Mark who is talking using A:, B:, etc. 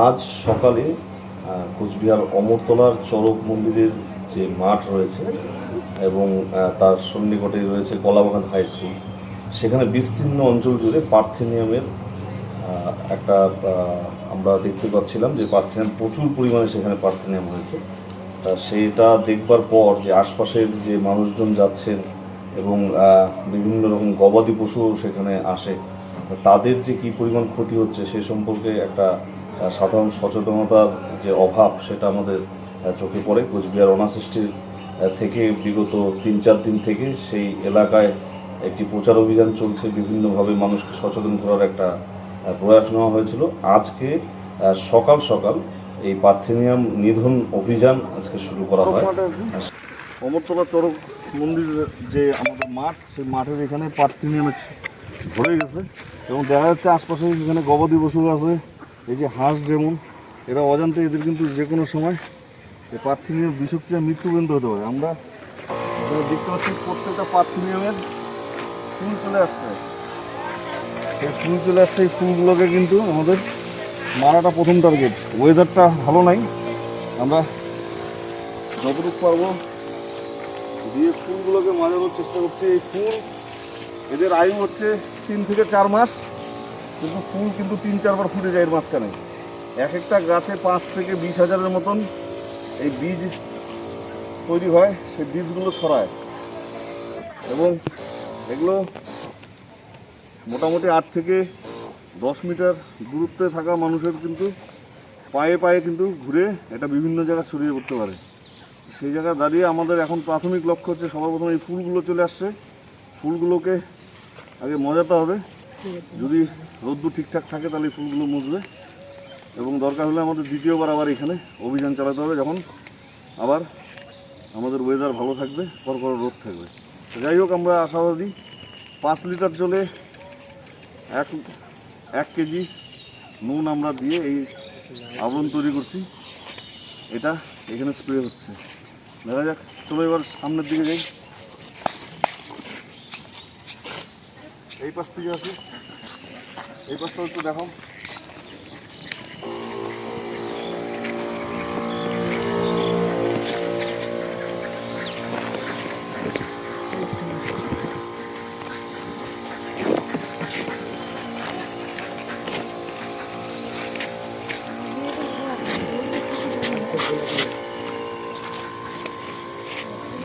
A: আজ সকালে কোচবিহার অমরতলার চরক মন্দিরের যে মাঠ রয়েছে এবং তার সন্নিকটে রয়েছে কলাবাগান হাই স্কুল। সেখানে বিস্তীর্ণ অঞ্চল জুড়ে পার্থেনিয়ামের একটা আমরা দেখতে পাচ্ছিলাম যে পার্থেনিয়াম প্রচুর পরিমাণে সেখানে পার্থেনিয়াম হয়েছে। তা সেটা দেখবার পর যে আশপাশের যে মানুষজন যাচ্ছেন এবং বিভিন্ন রকম গবাদি পশু সেখানে আসে, তাদের যে কি পরিমাণ ক্ষতি হচ্ছে সে সম্পর্কে একটা সাধারণ সচেতনতার যে অভাব সেটা আমাদের চোখে পড়ে। কোচবিহার অনাসৃষ্টির থেকে বিগত তিন চার দিন থেকে সেই এলাকায় একটি প্রচার অভিযান চলছে। বিভিন্নভাবে মানুষকে সচেতন করার একটা প্রয়াস নেওয়া হয়েছিল। আজকে সকাল সকাল এই পার্থেনিয়াম নিধন অভিযান আজকে শুরু করা হয়।
B: অমরতলা চরক মন্দিরের যে আমাদের মাঠ, সেই মাঠের এখানে পার্থিনিয়ামে ভরে গেছে এবং দেখা যাচ্ছে আশপাশে এখানে গবাদি পশু আছে এই যে হাঁস যেমন, এরা অজান্তে এদের কিন্তু যে কোনো সময় এই পার্থিনিয়াম বিষক্রিয়া পর্যন্ত হতে পারে। আমরা দেখতে পাচ্ছি প্রত্যেকটা পার্থিনিয়ামের ফুল চলে আসছে। সেই ফুল চলে আসছে, এই ফুলগুলোকে কিন্তু আমাদের মারাটা প্রথম টার্গেট ওয়েদারটা ভালো নাই। আমরা যতটুকু পারব দিয়ে ফুলগুলোকে মারানোর চেষ্টা করছি। এই ফুল এদের আয়ু হচ্ছে তিন থেকে চার মাস। কিন্তু ফুল কিন্তু তিন চারবার ফুটে যায় এর মাঝখানে। এক একটা গাছে পাঁচ থেকে বিশ হাজারের মতন এই বীজ তৈরি হয়, সেই বীজগুলো ছড়ায়। এবং এগুলো মোটামুটি আট থেকে দশ মিটার দূরত্বে থাকা মানুষের কিন্তু পায়ে পায়ে কিন্তু ঘুরে এটা বিভিন্ন জায়গায় ছড়িয়ে পড়তে পারে। সেই জায়গায় দাঁড়িয়ে আমাদের এখন প্রাথমিক লক্ষ্য হচ্ছে সবার প্রথমে এই ফুলগুলো চলে আসছে। ফুলগুলোকে আগে মজাতে হবে। যদি রোদ্দুর ঠিকঠাক থাকে তাহলে ফুলগুলো মুছবে। এবং দরকার হলে আমাদের দ্বিতীয়বার আবার এখানে অভিযান চালাতে হবে যখন আবার আমাদের ওয়েদার ভালো থাকবে, কড়কড় রোদ থাকবে। যাই হোক, আমরা আশাবাদী পাঁচ লিটার জলে এক এক কেজি নুন আমরা দিয়ে এই আবরণ তৈরি করছি। এটা এখানে স্প্রে হচ্ছে। দেখা যাক, চলো এবার সামনের দিকে যাই। এই পাশ থেকে আসি। এই পাশটা একটু দেখো।